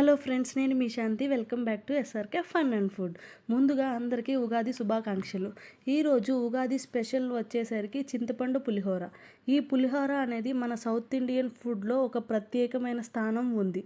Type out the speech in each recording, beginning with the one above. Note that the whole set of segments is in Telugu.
హలో ఫ్రెండ్స్ నేను మీ Shanti. Welcome back to SRK fun and food. ముందుగా అందరికీ ఉగాది శుభాకాంక్షలు. ఈరోజు ఉగాది స్పెషల్ వచ్చేసరికి చింతపండు పులిహోర. ఈ పులిహోర అనేది మన సౌత్ ఇండియన్ ఫుడ్లో ఒక ప్రత్యేకమైన స్థానం ఉంది.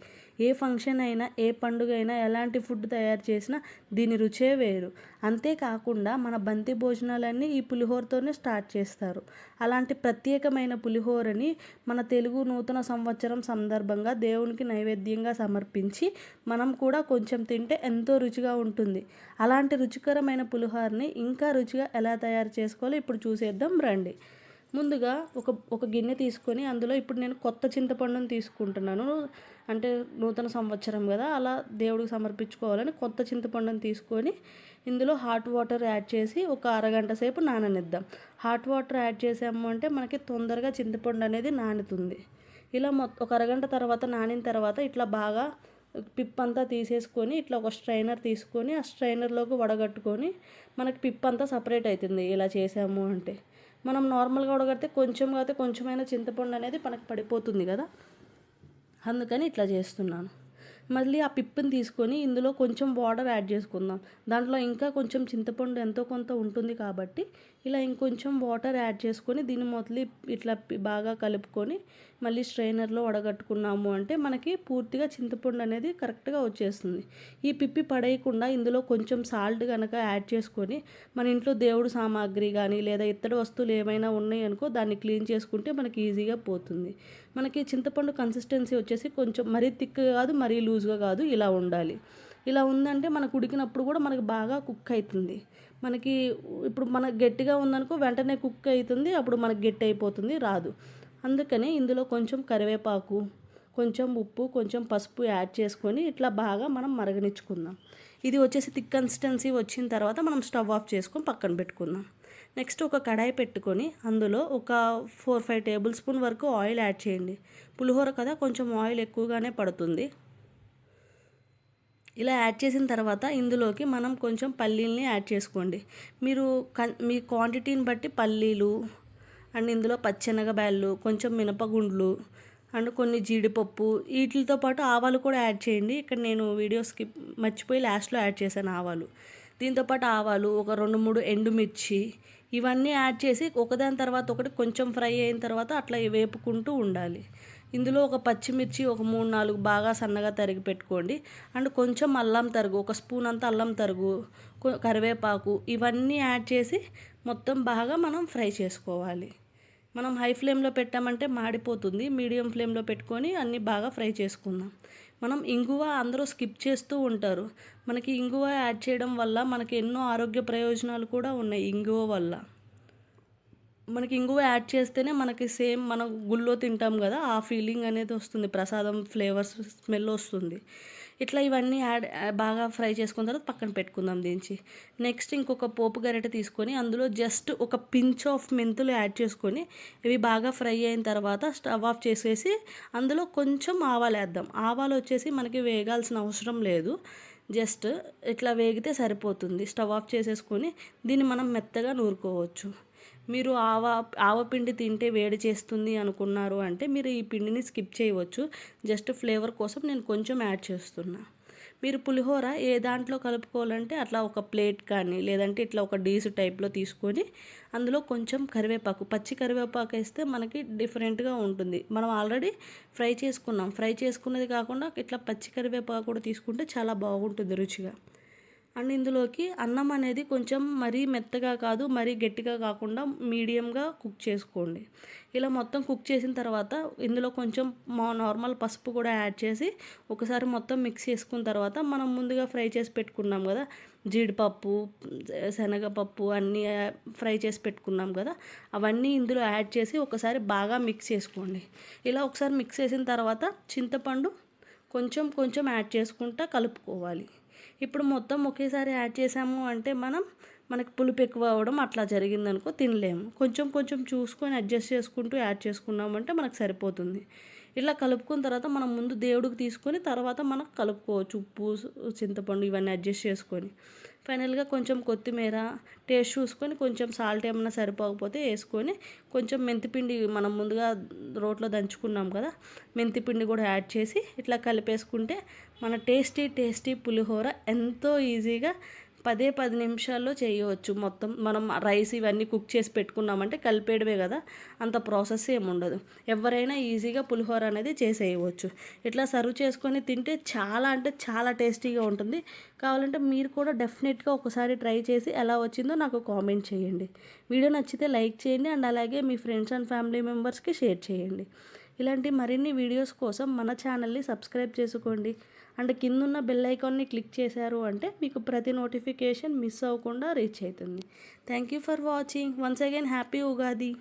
ఏ ఫంక్షన్ అయినా ఏ పండుగ అయినా ఎలాంటి ఫుడ్ తయారు చేసినా దీని రుచే వేరు. అంతేకాకుండా మన బంతి భోజనాలన్నీ ఈ పులిహోరతోనే స్టార్ట్ చేస్తారు. అలాంటి ప్రత్యేకమైన పులిహోరని మన తెలుగు నూతన సంవత్సరం సందర్భంగా దేవునికి నైవేద్యంగా సమర్పించి మనం కూడా కొంచెం తింటే ఎంతో రుచిగా ఉంటుంది. అలాంటి రుచికరమైన పులిహోరని ఇంకా రుచిగా ఎలా తయారు చేసుకోవాలో ఇప్పుడు చూసేద్దాం రండి. ముందుగా ఒక ఒక గిన్నె తీసుకొని అందులో ఇప్పుడు నేను కొత్త చింతపండుని తీసుకుంటున్నాను. అంటే నూతన సంవత్సరం కదా అలా దేవుడికి సమర్పించుకోవాలని కొత్త చింతపండును తీసుకొని ఇందులో హాట్ వాటర్ యాడ్ చేసి ఒక అరగంట సేపు నాననిద్దాం. హాట్ వాటర్ యాడ్ చేసాము అంటే మనకి తొందరగా చింతపండు అనేది నానుతుంది. ఇలా మొత్తం ఒక అరగంట తర్వాత నానిన తర్వాత ఇట్లా బాగా పిప్పంతా తీసేసుకొని ఇట్లా ఒక స్ట్రైనర్ తీసుకొని ఆ స్ట్రైనర్లోకి వడగట్టుకొని మనకి పిప్పంతా సపరేట్ అవుతుంది. ఇలా చేసాము అంటే మనం నార్మల్గా ఉడగడితే కొంచెం అయితే కొంచెమైనా చింతపండు అనేది మనకు పడిపోతుంది కదా. అందుకని ఇట్లా చేస్తున్నాను. మళ్ళీ ఆ పిప్పిని తీసుకొని ఇందులో కొంచెం వాటర్ యాడ్ చేసుకుందాం. దాంట్లో ఇంకా కొంచెం చింతపండు ఎంతో కొంత ఉంటుంది కాబట్టి ఇలా ఇంకొంచెం వాటర్ యాడ్ చేసుకొని దీన్ని మొదలు ఇట్లా బాగా కలుపుకొని మళ్ళీ స్ట్రైనర్లో వడగట్టుకున్నాము అంటే మనకి పూర్తిగా చింతపండు అనేది కరెక్ట్గా వచ్చేస్తుంది. ఈ పిప్పి పడేయకుండా ఇందులో కొంచెం సాల్ట్ కనుక యాడ్ చేసుకొని మన ఇంట్లో దేవుడు సామాగ్రి కానీ లేదా ఇత్తడి వస్తువులు ఏమైనా ఉన్నాయి అనుకో దాన్ని క్లీన్ చేసుకుంటే మనకి ఈజీగా పోతుంది. మనకి చింతపండు కన్సిస్టెన్సీ వచ్చేసి కొంచెం మరీ థిక్ కాదు మరీ లూజ్గా కాదు ఇలా ఉండాలి. ఇలా ఉందంటే మనకు ఉడికినప్పుడు కూడా మనకి బాగా కుక్ అవుతుంది మనకి ఇప్పుడు మన గట్టిగా ఉందనుకో వెంటనే కుక్ అవుతుంది అప్పుడు మనకి గట్టి అయిపోతుంది రాదు. అందుకని ఇందులో కొంచెం కరివేపాకు కొంచెం ఉప్పు కొంచెం పసుపు యాడ్ చేసుకొని ఇట్లా బాగా మనం మరగనిచ్చుకుందాం. ఇది వచ్చేసి థిక్ కన్సిస్టెన్సీ వచ్చిన తర్వాత మనం స్టవ్ ఆఫ్ చేసుకొని పక్కన పెట్టుకుందాం. నెక్స్ట్ ఒక కడాయి పెట్టుకొని అందులో ఒక ఫోర్ ఫైవ్ టేబుల్ స్పూన్ వరకు ఆయిల్ యాడ్ చేయండి. పులిహోర కదా కొంచెం ఆయిల్ ఎక్కువగానే పడుతుంది. ఇలా యాడ్ చేసిన తర్వాత ఇందులోకి మనం కొంచెం పల్లీల్ని యాడ్ చేసుకోండి. మీరు మీ క్వాంటిటీని బట్టి పల్లీలు అండ్ ఇందులో పచ్చెనగబ్యాళ్ళు కొంచెం మినపగుండ్లు అండ్ కొన్ని జీడిపప్పు వీటితో పాటు ఆవాలు కూడా యాడ్ చేయండి. ఇక్కడ నేను వీడియోస్కి మర్చిపోయి లాస్ట్లో యాడ్ చేశాను ఆవాలు. దీంతోపాటు ఆవాలు ఒక రెండు మూడు ఎండుమిర్చి ఇవన్నీ యాడ్ చేసి ఒకదాని తర్వాత ఒకటి కొంచెం ఫ్రై అయిన తర్వాత అట్లా వేపుకుంటూ ఉండాలి. ఇందులో ఒక పచ్చిమిర్చి ఒక మూడు నాలుగు బాగా సన్నగా తరిగి పెట్టుకోండి. అండ్ కొంచెం అల్లం తరుగు ఒక స్పూన్ అంత అల్లం తరుగు కరివేపాకు ఇవన్నీ యాడ్ చేసి మొత్తం బాగా మనం ఫ్రై చేసుకోవాలి. మనం హై ఫ్లేమ్లో పెట్టామంటే మాడిపోతుంది. మీడియం ఫ్లేమ్లో పెట్టుకొని అన్నీ బాగా ఫ్రై చేసుకుందాం. మనం ఇంగువ అందరూ స్కిప్ చేస్తూ ఉంటారు. మనకి ఇంగువ యాడ్ చేయడం వల్ల మనకి ఎన్నో ఆరోగ్య ప్రయోజనాలు కూడా ఉన్నాయి ఇంగువ వల్ల. మనకి ఇంగువ యాడ్ చేస్తేనే మనకి సేమ్ మనం గుళ్ళో తింటాం కదా ఆ ఫీలింగ్ అనేది వస్తుంది. ప్రసాదం ఫ్లేవర్స్ స్మెల్ వస్తుంది. ఇట్లా ఇవన్నీ యాడ్ బాగా ఫ్రై చేసుకున్న తర్వాత పక్కన పెట్టుకుందాం దించి. నెక్స్ట్ ఇంకొక పోపు గరిటె తీసుకొని అందులో జస్ట్ ఒక పించ్ ఆఫ్ మెంతులు యాడ్ చేసుకొని ఇవి బాగా ఫ్రై అయిన తర్వాత స్టవ్ ఆఫ్ చేసేసి అందులో కొంచెం ఆవాలు వేద్దాం. ఆవాలు వచ్చేసి మనకి వేగాల్సిన అవసరం లేదు. జస్ట్ ఇట్లా వేగితే సరిపోతుంది. స్టవ్ ఆఫ్ చేసేసుకొని దీన్ని మనం మెత్తగా నూరుకోవచ్చు. మీరు ఆవ ఆవపిండి తింటే వేడి చేస్తుంది అనుకున్నారు అంటే మీరు ఈ పిండిని స్కిప్ చేయవచ్చు. జస్ట్ ఫ్లేవర్ కోసం నేను కొంచెం యాడ్ చేస్తున్నా. మీరు పులిహోర ఏ దాంట్లో కలుపుకోవాలంటే అట్లా ఒక ప్లేట్ కానీ లేదంటే ఇట్లా ఒక డీసు టైప్లో తీసుకొని అందులో కొంచెం కరివేపాకు పచ్చి కరివేపాకు వేస్తే మనకి డిఫరెంట్గా ఉంటుంది. మనం ఆల్రెడీ ఫ్రై చేసుకున్నాం. ఫ్రై చేసుకున్నది కాకుండా ఇట్లా పచ్చి కరివేపాకు కూడా తీసుకుంటే చాలా బాగుంటుంది రుచిగా. అండ్ ఇందులోకి అన్నం అనేది కొంచెం మరీ మెత్తగా కాదు మరీ గట్టిగా కాకుండా మీడియంగా కుక్ చేసుకోండి. ఇలా మొత్తం కుక్ చేసిన తర్వాత ఇందులో కొంచెం మా నార్మల్ పసుపు కూడా యాడ్ చేసి ఒకసారి మొత్తం మిక్స్ చేసుకున్న తర్వాత మనం ముందుగా ఫ్రై చేసి పెట్టుకున్నాం కదా జీడిపప్పు శనగపప్పు అన్నీ ఫ్రై చేసి పెట్టుకున్నాం కదా అవన్నీ ఇందులో యాడ్ చేసి ఒకసారి బాగా మిక్స్ చేసుకోండి. ఇలా ఒకసారి మిక్స్ చేసిన తర్వాత చింతపండు కొంచెం కొంచెం యాడ్ చేసుకుంటా కలుపుకోవాలి. ఇప్పుడు మొత్తం ఒకేసారి యాడ్ చేసాము అంటే మనం మనకి పులుపు ఎక్కువ అవ్వడం అట్లా జరిగిందనుకో తినలేము. కొంచెం కొంచెం చూసుకొని అడ్జస్ట్ చేసుకుంటూ యాడ్ చేసుకున్నామంటే మనకు సరిపోతుంది. ఇట్లా కలుపుకున్న తర్వాత మనం ముందు దేవుడికి తీసుకొని తర్వాత మనం కలుపుకోవచ్చు. ఉప్పు చింతపండు ఇవన్నీ అడ్జస్ట్ చేసుకొని. ఫైనల్గా కొంచెం కొత్తిమీర టేస్ట్ చూసుకొని కొంచెం సాల్ట్ ఏమైనా సరిపోకపోతే వేసుకొని కొంచెం మెంతిపిండి మనం ముందుగా రోట్లో దంచుకున్నాం కదా మెంతిపిండి కూడా యాడ్ చేసి ఇట్లా కలిపేసుకుంటే మన టేస్టీ టేస్టీ పులిహోర ఎంతో ఈజీగా పదే పది నిమిషాల్లో చేయవచ్చు. మొత్తం మనం రైస్ ఇవన్నీ కుక్ చేసి పెట్టుకున్నామంటే కలిపేయడమే కదా అంత ప్రాసెస్ ఏమి ఉండదు. ఎవరైనా ఈజీగా పులిహోర అనేది చేసేయవచ్చు. ఇట్లా సర్వ్ చేసుకొని తింటే చాలా అంటే చాలా టేస్టీగా ఉంటుంది. కావాలంటే మీరు కూడా డెఫినెట్గా ఒకసారి ట్రై చేసి ఎలా వచ్చిందో నాకు కామెంట్ చేయండి. వీడియో నచ్చితే లైక్ చేయండి అండ్ అలాగే మీ ఫ్రెండ్స్ అండ్ ఫ్యామిలీ మెంబర్స్కి షేర్ చేయండి. ఇలాంటి మరిన్ని వీడియోస్ కోసం మన ఛానల్ని సబ్స్క్రైబ్ చేసుకోండి. అండ్ కిందున్న బెల్ ఐకాన్ని క్లిక్ చేశారు అంటే మీకు ప్రతి నోటిఫికేషన్ మిస్ అవ్వకుండా రీచ్ అవుతుంది. Thank you for watching once again happy Ugadi